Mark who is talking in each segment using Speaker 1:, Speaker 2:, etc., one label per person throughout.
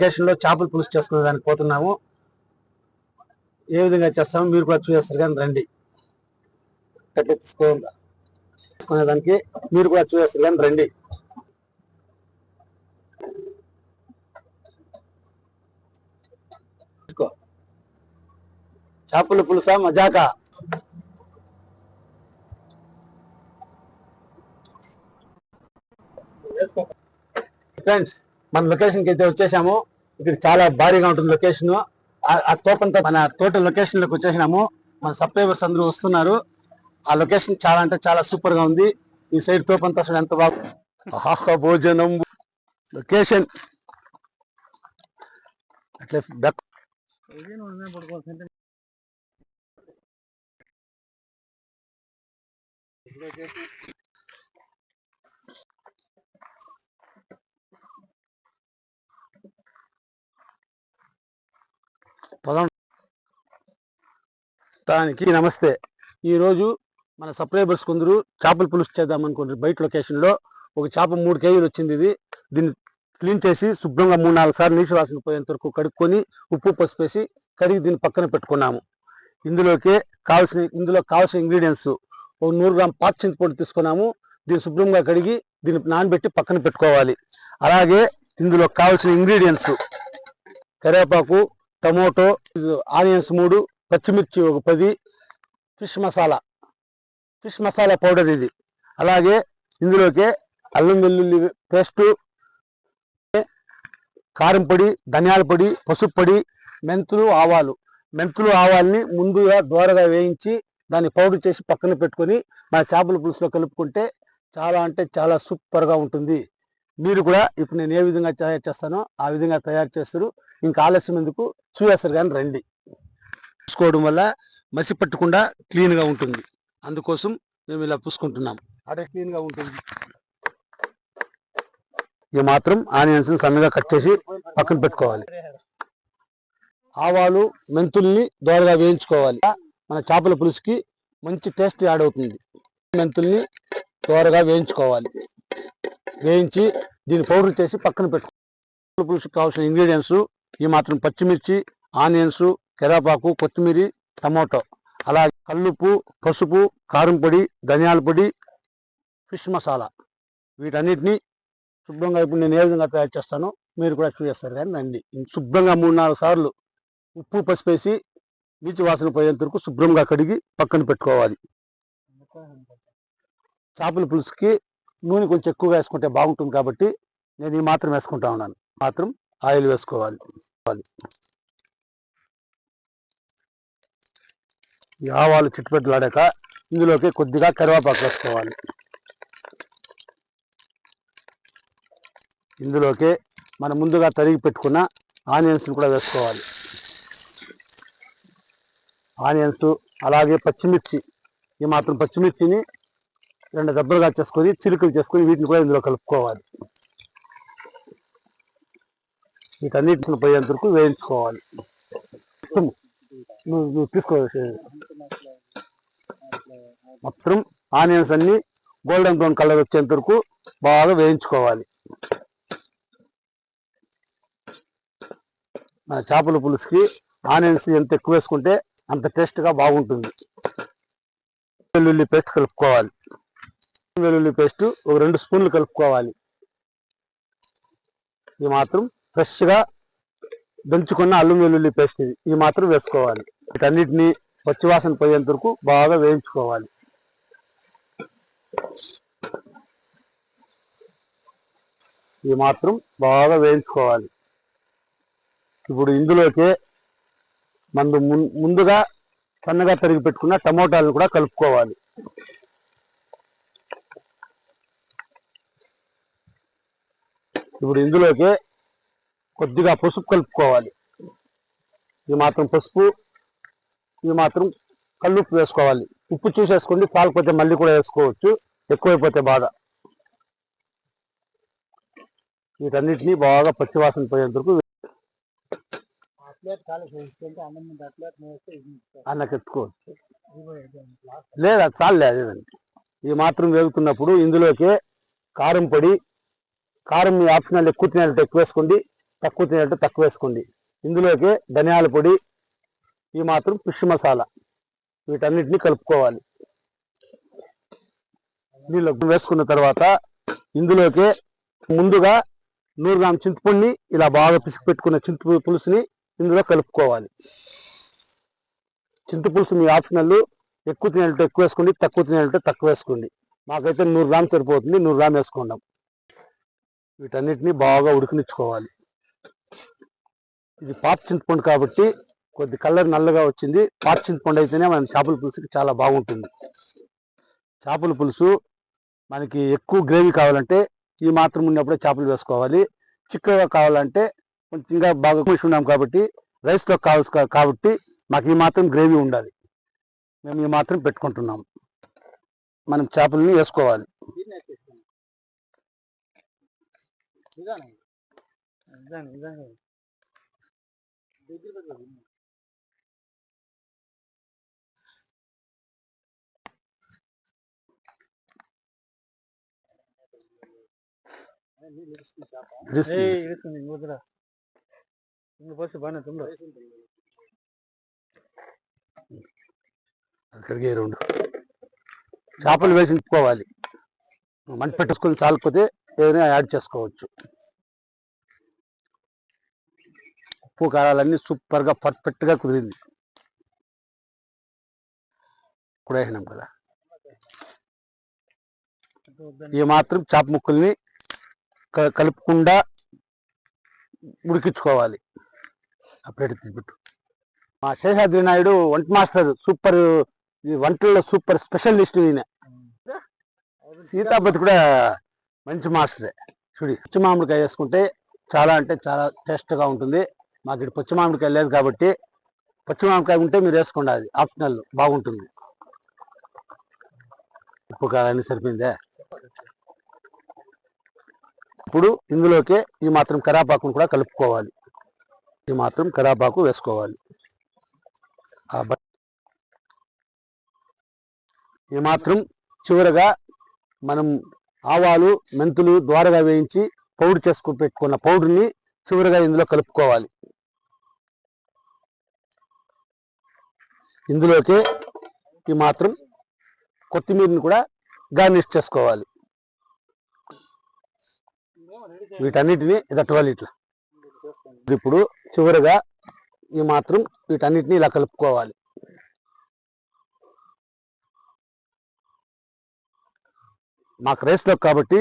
Speaker 1: లొకేషన్లో చేపల పులుసు చేసుకునే దానికి పోతున్నాము. ఏ విధంగా చేస్తామో మీరు కూడా చూసేస్తారు కానీ రండి. కట్టె తీసుకో తీసుకునే దానికి మీరు కూడా చూసేస్తారు కానీ రండి. చేపలు చేపల పులుసా మజాకా? ఫ్రెండ్స్ మన లొకేషన్కి అయితే వచ్చేసాము. ఇక్కడ చాలా భారీగా ఉంటుంది లొకేషన్. ఆ తోటంతా మన తోట లొకేషన్లోకి వచ్చేసినాము. మన సబ్స్క్రైబర్స్ అందరూ వస్తున్నారు. ఆ లొకేషన్ చాలా అంటే చాలా సూపర్గా ఉంది. ఈ సైడ్ తోపంతా అసలు ఎంత బాగా భోజనం. లొకేషన్. అట్లే బెక్ పదం. దానికి నమస్తే. ఈరోజు మన సబ్స్క్రైబర్స్ కొందరు చేపల పులుసు చేద్దాం అనుకుంటారు. బయట లొకేషన్లో ఒక చేప మూడు కేజీలు వచ్చింది ఇది. దీన్ని క్లీన్ చేసి శుభ్రంగా మూడు నాలుగు సార్లు నీచు వాసన పోయేంత వరకు కడుక్కొని ఉప్పు పసుపు వేసి కడిగి దీన్ని పక్కన పెట్టుకున్నాము. ఇందులోకి కావాల్సిన ఇందులో కావాల్సిన ఇంగ్రీడియంట్స్ ఒక నూరు గ్రామ్ పాత చింతపొడి తీసుకున్నాము. దీన్ని శుభ్రంగా కడిగి దీన్ని నానబెట్టి పక్కన పెట్టుకోవాలి. అలాగే ఇందులో కావాల్సిన ఇంగ్రీడియంట్స్ కరివేపాకు టమోటో ఆనియన్స్ మూడు పచ్చిమిర్చి ఒక పది fish masala. Fish masala powder ఇది. అలాగే ఇందులోకి అల్లం వెల్లుల్లి పేస్టు కారం పొడి ధనియాల పొడి పసుపు పొడి మెంతులు ఆవాలు. మెంతులు ఆవాల్ని ముందుగా దోరగా వేయించి దాన్ని పౌడర్ చేసి పక్కన పెట్టుకొని మన చేపల పులుసులో కలుపుకుంటే చాలా అంటే చాలా సూపర్గా ఉంటుంది. మీరు కూడా ఇప్పుడు నేను ఏ విధంగా తయారు చేస్తానో ఆ విధంగా తయారు చేస్తారు. ఇంకా ఆలస్యం ఎందుకు? చూసేస్తారు కానీ రండి. పూసుకోవడం వల్ల మసి పట్టకుండా క్లీన్గా ఉంటుంది. అందుకోసం మేము ఇలా పూసుకుంటున్నాం. అదే క్లీన్గా ఉంటుంది. ఇది మాత్రం ఆనియన్స్ సన్నగా కట్ చేసి పక్కన పెట్టుకోవాలి. ఆవాలు మెంతుల్ని దోరగా వేయించుకోవాలి. మన చేపల పులుసుకి మంచి టేస్ట్ యాడ్ అవుతుంది. మెంతుల్ని దోరగా వేయించుకోవాలి. వేయించి దీన్ని పౌడర్ చేసి పక్కన పెట్టుకోవాలి పులుసుకి కావాల్సిన ఇంగ్రీడియంట్స్ ఈ మాత్రం పచ్చిమిర్చి ఆనియన్స్ కెరాపాకు కొత్తిమీర టమాటో. అలాగే కల్లుప్పు పసుపు కారం పొడి ధనియాల పొడి ఫిష్ మసాలా. వీటన్నిటిని శుభ్రంగా ఇప్పుడు నేను ఏ విధంగా తయారు చేస్తానో మీరు కూడా చూసేస్తారు కానీ రండి. శుభ్రంగా మూడు నాలుగు సార్లు ఉప్పు పసుపు వేసి నీటి వాసన పోయేంత వరకు శుభ్రంగా కడిగి పక్కన పెట్టుకోవాలి. చేపల పులుసుకి నూనె కొంచెం ఎక్కువగా వేసుకుంటే బాగుంటుంది కాబట్టి నేను ఈ మాత్రం వేసుకుంటా ఉన్నాను. మాత్రం ఆయిల్ వేసుకోవాలి. ఈ ఆవాలు చిట్టుపెట్టులాడాక ఇందులోకి కొద్దిగా కరివేపాకు వేసుకోవాలి. ఇందులోకి మనం ముందుగా తరిగి పెట్టుకున్న ఆనియన్స్ని కూడా వేసుకోవాలి. ఆనియన్స్ అలాగే పచ్చిమిర్చి ఈ మాత్రం పచ్చిమిర్చిని రెండు దెబ్బలుగా చేసుకొని చిలుకలు చేసుకొని వీటిని కూడా ఇందులో కలుపుకోవాలి. వీటన్నిటిని పోయేంత వరకు వేయించుకోవాలి. నువ్వు నువ్వు తీసుకో. మొత్తం ఆనియన్స్ అన్ని గోల్డెన్ బ్రౌన్ కలర్ వచ్చేంత వరకు బాగా వేయించుకోవాలి. మన చేపల పులుసుకి ఆనియన్స్ ఎంత ఎక్కువ వేసుకుంటే అంత టేస్ట్గా బాగుంటుంది. వెల్లుల్లి పేస్ట్ కలుపుకోవాలి. వెల్లుల్లి పేస్ట్ ఒక రెండు స్పూన్లు కలుపుకోవాలి. ఇది మాత్రం ఫ్రెష్గా దంచుకున్న అల్లం వెల్లుల్లి పేస్ట్ ఇది. ఇది మాత్రం వేసుకోవాలి. వీటన్నిటిని పచ్చివాసన పోయేంత వరకు బాగా వేయించుకోవాలి. ఇది మాత్రం బాగా వేయించుకోవాలి. ఇప్పుడు ఇందులోకి మనం ముందుగా సన్నగా తరిగి పెట్టుకున్న టమోటాలను కూడా కలుపుకోవాలి. ఇప్పుడు ఇందులోకి కొద్దిగా పసుపు కలుపుకోవాలి. ఇది మాత్రం పసుపు ఇది మాత్రం కల్లుప్పు వేసుకోవాలి. ఉప్పు చూసేసుకోండి చాలకపోతే మళ్ళీ కూడా వేసుకోవచ్చు. ఎక్కువైపోతే బాధ వీటన్నిటిని బాగా పచ్చివాసన పోయేంత వరకు అన్నకి ఎత్తుకోవచ్చు లేదు చాలే అదేదండి ఇది మాత్రం వేగుతున్నప్పుడు ఇందులోకి కారం పొడి కారం మీ ఆప్షనల్ ఎక్కువ తినేటట్టు ఎక్కువ వేసుకోండి తక్కువ తినేటట్టు తక్కువ వేసుకోండి. ఇందులోకి ధనియాల పొడి ఈ మాత్రం ఫిష్ మసాలా వీటన్నిటిని కలుపుకోవాలి. నీళ్ళు వేసుకున్న తర్వాత ఇందులోకి ముందుగా నూరు గ్రామ్ చింతపండుని ఇలా బాగా పిసికి పెట్టుకున్న చింత పులుసుని ఇందులో కలుపుకోవాలి. చింతపులుసు మీ ఆప్షనల్ ఎక్కువ తినేటట్టు ఎక్కువ వేసుకోండి తక్కువ తినేటట్టు తక్కువ వేసుకోండి. మాకైతే నూరు గ్రామ్ సరిపోతుంది నూరు గ్రామ్ వేసుకుందాం. వీటన్నిటిని బాగా ఉడికినిచ్చుకోవాలి ఇది పాత చింతపండు కాబట్టి కొద్ది కలర్ నల్లగా వచ్చింది. పాత చింతపండు అయితేనే మన చేపల పులుసుకి చాలా బాగుంటుంది. చేపల పులుసు మనకి ఎక్కువ గ్రేవీ కావాలంటే ఈ మాత్రం ఉన్నప్పుడే చేపలు వేసుకోవాలి. చిక్కగా కావాలంటే కొంచెం ఇంకా బాగా కూర్చున్నాం ఉన్నాం కాబట్టి రైస్లో కావాల్సి కాబట్టి మాకు ఈ మాత్రం గ్రేవీ ఉండాలి. మేము ఈ మాత్రం పెట్టుకుంటున్నాం. మనం చేపలని వేసుకోవాలి. రిస్క్ అక్కడికి రెండు. చేపలు వేసి నింపుకోవాలి మంట పెట్టేసుకొని చాలకపోతే ఏదైనా యాడ్ చేసుకోవచ్చు. ఉప్పు కారాలన్నీ సూపర్గా పర్ఫెక్ట్గా కుదిరింది. ఇప్పుడు వేసినాం కదా. ఈ మాత్రం చేప ముక్కల్ని కలుపుకుండా ఉడికించుకోవాలి. ఆ ప్లేట్ తిప్పిట్టు మా శేషాద్రి నాయుడు వంట మాస్టర్ సూపర్ ఈ వంటల్లో సూపర్ స్పెషలిస్ట్ ఈయన సీతాపతి కూడా మంచి మాస్టరే. చూడి పచ్చి మామిడికాయ వేసుకుంటే చాలా అంటే చాలా టేస్ట్గా ఉంటుంది. మాకు ఇటు పచ్చి మామిడికాయ లేదు కాబట్టి పచ్చి మామిడికాయ ఉంటే మీరు వేసుకోండి అది. ఆప్షనల్ బాగుంటుంది. ఉప్పు కాలాన్ని సరిపోయిందే? ఇప్పుడు ఇందులోకి ఈ మాత్రం కరాపాకును కూడా కలుపుకోవాలి. ఈ మాత్రం కరాపాకు వేసుకోవాలి. ఈ మాత్రం చివరగా మనం ఆవాలు మెంతులు ద్వారగా వేయించి పౌడర్ చేసుకుని పెట్టుకున్న పౌడర్ని చివరిగా ఇందులో కలుపుకోవాలి. ఇందులోకి ఈ మాత్రం కొత్తిమీరని కూడా గార్నిష్ చేసుకోవాలి. వీటన్నిటిని ఇదట్టువాలి ఇట్లా ఇప్పుడు చివరిగా ఈ మాత్రం వీటన్నిటిని ఇలా కలుపుకోవాలి. మాకు రైస్లో కాబట్టి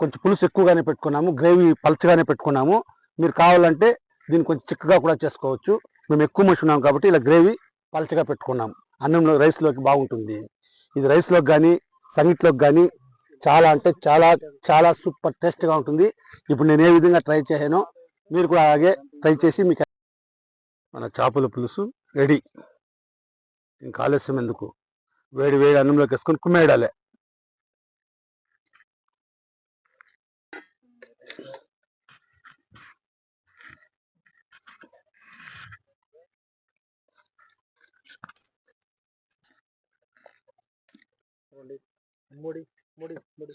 Speaker 1: కొంచెం పులుసు ఎక్కువగానే పెట్టుకున్నాము గ్రేవీ పలచగానే పెట్టుకున్నాము. మీరు కావాలంటే దీన్ని కొంచెం చిక్కగా కూడా చేసుకోవచ్చు. మేము ఎక్కువ మనిషి ఉన్నాం కాబట్టి ఇలా గ్రేవీ పలచగా పెట్టుకున్నాం. అన్నంలో రైస్లోకి బాగుంటుంది. ఇది రైస్లోకి కానీ సంగీట్లోకి కానీ చాలా అంటే చాలా చాలా సూపర్ టేస్ట్గా ఉంటుంది. ఇప్పుడు నేను ఏ విధంగా ట్రై చేశానో మీరు కూడా అలాగే ట్రై చేసి మీకు మన చేపల పులుసు రెడీ. ఇంకా ఆలస్యం ఎందుకు? వేడి వేడి అన్నంలోకి వేసుకొని కుమ్మేయడాలే.
Speaker 2: ముడి ముడి ముడి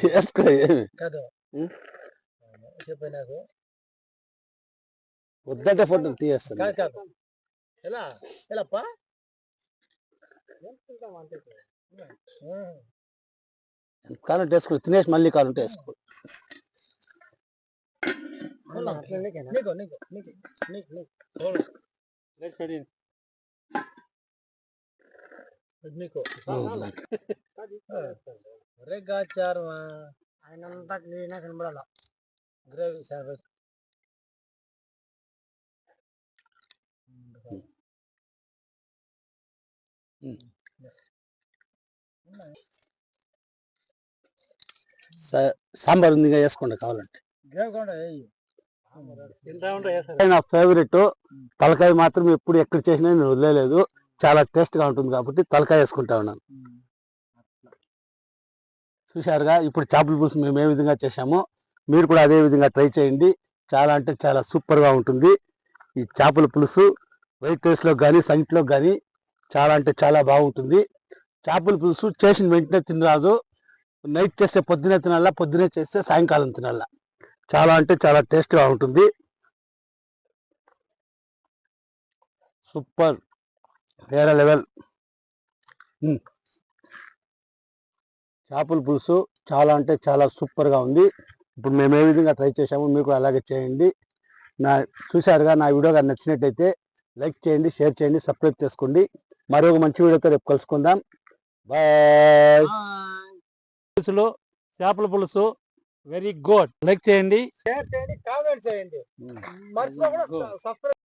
Speaker 1: చేసుకో
Speaker 2: కాదు.
Speaker 1: వద్దంటే ఫోటో తీయేస్తాను
Speaker 2: కాదు కాదు. ఎలా? ఎలాప్పా?
Speaker 1: కావాలంటే వేసుకో తినేసి మళ్ళీ కావాలంటే వేసుకో
Speaker 2: నీకు నీకు నీకు నీకు నీకు. నీకు. రేగాచారు ఆయన అంతా క్లీన్ కనబడాల? గ్రేవీ సార్
Speaker 1: సాంబార్ ఉంది వేసుకోండి కావాలంటే. నా ఫేవరెట్ తలకాయ మాత్రం ఎప్పుడు ఎక్కడ చేసినా నేను వదిలేదు చాలా టేస్ట్గా ఉంటుంది కాబట్టి తలకాయ వేసుకుంటా ఉన్నాను. చూశారుగా ఇప్పుడు చేపల పులుసు మేము ఏ విధంగా చేశామో మీరు కూడా అదే విధంగా ట్రై చేయండి. చాలా అంటే చాలా సూపర్గా ఉంటుంది. ఈ చేపల పులుసు వైట్ రైస్లో కానీ సంగిట్లో కానీ చాలా అంటే చాలా బాగుంటుంది. చేపల పులుసు చేసిన వెంటనే తినరాదు. నైట్ చేస్తే పొద్దునే తినాలా పొద్దునే చేస్తే సాయంకాలం తినాలా. చాలా అంటే చాలా టేస్ట్గా ఉంటుంది. సూపర్. వేరే లెవెల్. చేపల పులుసు చాలా అంటే చాలా సూపర్గా ఉంది. ఇప్పుడు మేము ఏ విధంగా ట్రై చేసామో మీకు అలాగే చేయండి. నా చూశారుగా నా వీడియో కానీ నచ్చినట్టయితే లైక్ చేయండి షేర్ చేయండి సబ్స్క్రైబ్ చేసుకోండి. మరొక మంచి వీడియోతో రేపు కలుసుకుందాం. బాయ్. పులుసులో చేపల పులుసు వెరీ గుడ్. లైక్ చేయండి.
Speaker 2: షేర్ చేయండి కామెంట్ చేయండి. మర్చిపోకుండా సబ్స్క్రైబ్